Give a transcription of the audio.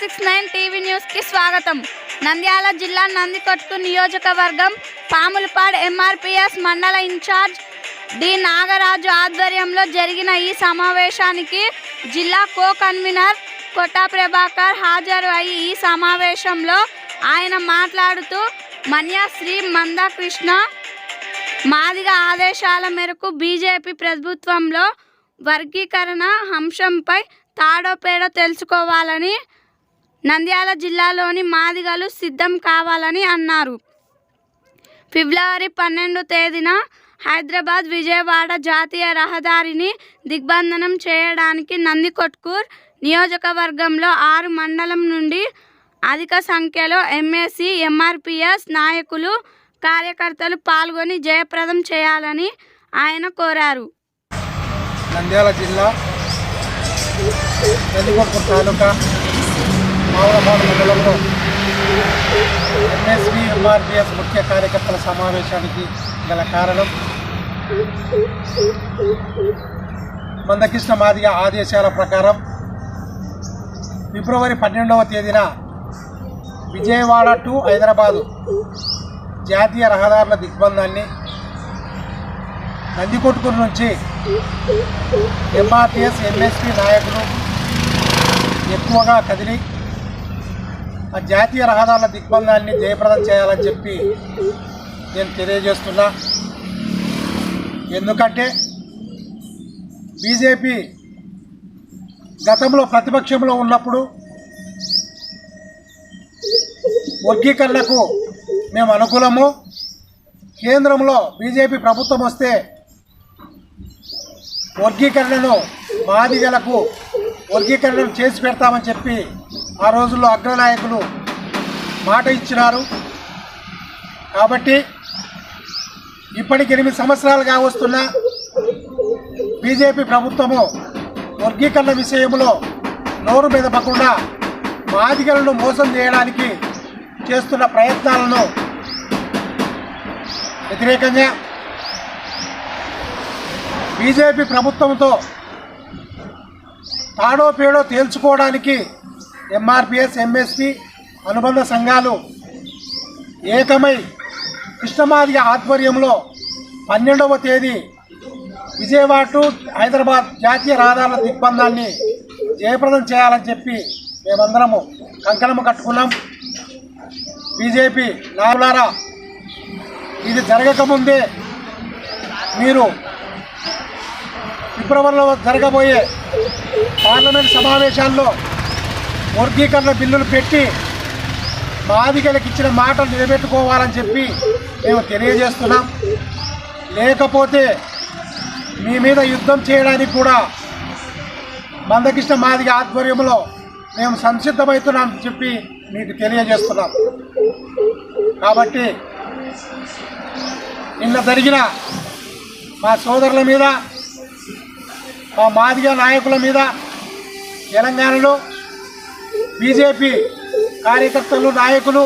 Six nine TV న్యూస్కి స్వాగతం. నంద్యాల జిల్లా నందికొట్కు నియోజకవర్గం పాములపాడ్ ఎంఆర్పిఎస్ మండల ఇన్ఛార్జ్ డి నాగరాజు ఆధ్వర్యంలో జరిగిన ఈ సమావేశానికి జిల్లా కో కన్వీనర్ కొట్టా ప్రభాకర్ హాజరు అయి ఈ సమావేశంలో ఆయన మాట్లాడుతూ మన్యాశ్రీ మందకృష్ణ మాదిగ ఆదేశాల మేరకు బీజేపీ ప్రభుత్వంలో వర్గీకరణ అంశంపై తాడోపేడో తెలుసుకోవాలని నంద్యాల జిల్లాలోని మాదిగలు సిద్ధం కావాలని అన్నారు. ఫిబ్రవరి పన్నెండు తేదీన హైదరాబాద్ విజయవాడ జాతీయ రహదారిని దిగ్బంధనం చేయడానికి నందికొట్కూర్ నియోజకవర్గంలో ఆరు మండలం నుండి అధిక సంఖ్యలో ఎంఎస్సి ఎంఆర్పిఎస్ నాయకులు కార్యకర్తలు పాల్గొని జయప్రదం చేయాలని ఆయన కోరారు. నంద్యాల జిల్లా తాలూకా మావలపాడు మండలంలో ఎంఎస్వి ఎంఆర్పిఎస్ ముఖ్య కార్యకర్తల సమావేశానికి గల కారణం మందకృష్ణ మాదిగ ఆదేశాల ప్రకారం ఫిబ్రవరి పన్నెండవ తేదీన విజయవాడ టు హైదరాబాదు జాతీయ రహదారుల దిగ్బంధాన్ని నందికొట్కూరు నుంచి ఎంఆర్టీఎస్ ఎంఎస్పి నాయకులు ఎక్కువగా కదిలి ఆ జాతీయ రహదారుల దిగ్బంధాన్ని జయప్రదం చేయాలని చెప్పి నేను తెలియజేస్తున్నా. ఎందుకంటే బీజేపీ గతంలో ప్రతిపక్షంలో ఉన్నప్పుడు వర్గీకరణకు మేము అనుకూలము. కేంద్రంలో బీజేపీ ప్రభుత్వం వస్తే వర్గీకరణను బాధితులకు వర్గీకరణను చేసి పెడతామని చెప్పి ఆ రోజుల్లో అగ్రనాయకులు మాట ఇచ్చినారు. కాబట్టి ఇప్పటికి ఎనిమిది సంవత్సరాలుగా వస్తున్న బీజేపీ ప్రభుత్వము వర్గీకరణ విషయంలో నోరు మీద పకుండా బాధికలను మోసం చేయడానికి చేస్తున్న ప్రయత్నాలను వ్యతిరేకంగా బీజేపీ ప్రభుత్వంతో తాడో పేడో తేల్చుకోవడానికి ఎంఆర్పిఎస్ ఎంఎస్పి అనుబంధ సంఘాలు ఏకమై కృష్ణమాదిగ ఆధ్వర్యంలో పన్నెండవ తేదీ విజయవాడ టు హైదరాబాద్ జాతీయ రహదారుల దిగ్బంధాన్ని జయప్రదం చేయాలని చెప్పి మేమందరము కంకణము కట్టుకున్నాం. బీజేపీ నాయకులారా ఇది జరగకముందే మీరు ఫిబ్రవరిలో జరగబోయే పార్లమెంట్ సమావేశాల్లో వర్గీకరణ బిల్లులు పెట్టి బాధికలకు ఇచ్చిన మాటలు నిలబెట్టుకోవాలని చెప్పి మేము తెలియజేస్తున్నాం. లేకపోతే మీ మీద యుద్ధం చేయడానికి కూడా మందకృష్ణ మాదిగ ఆధ్వర్యంలో మేము సంసిద్ధమవుతున్నాం చెప్పి మీకు తెలియజేస్తున్నాం. కాబట్టి నిన్న జరిగిన మా సోదరుల మీద మా మాదిగ నాయకుల మీద తెలంగాణలో బీజేపీ కార్యకర్తలు నాయకులు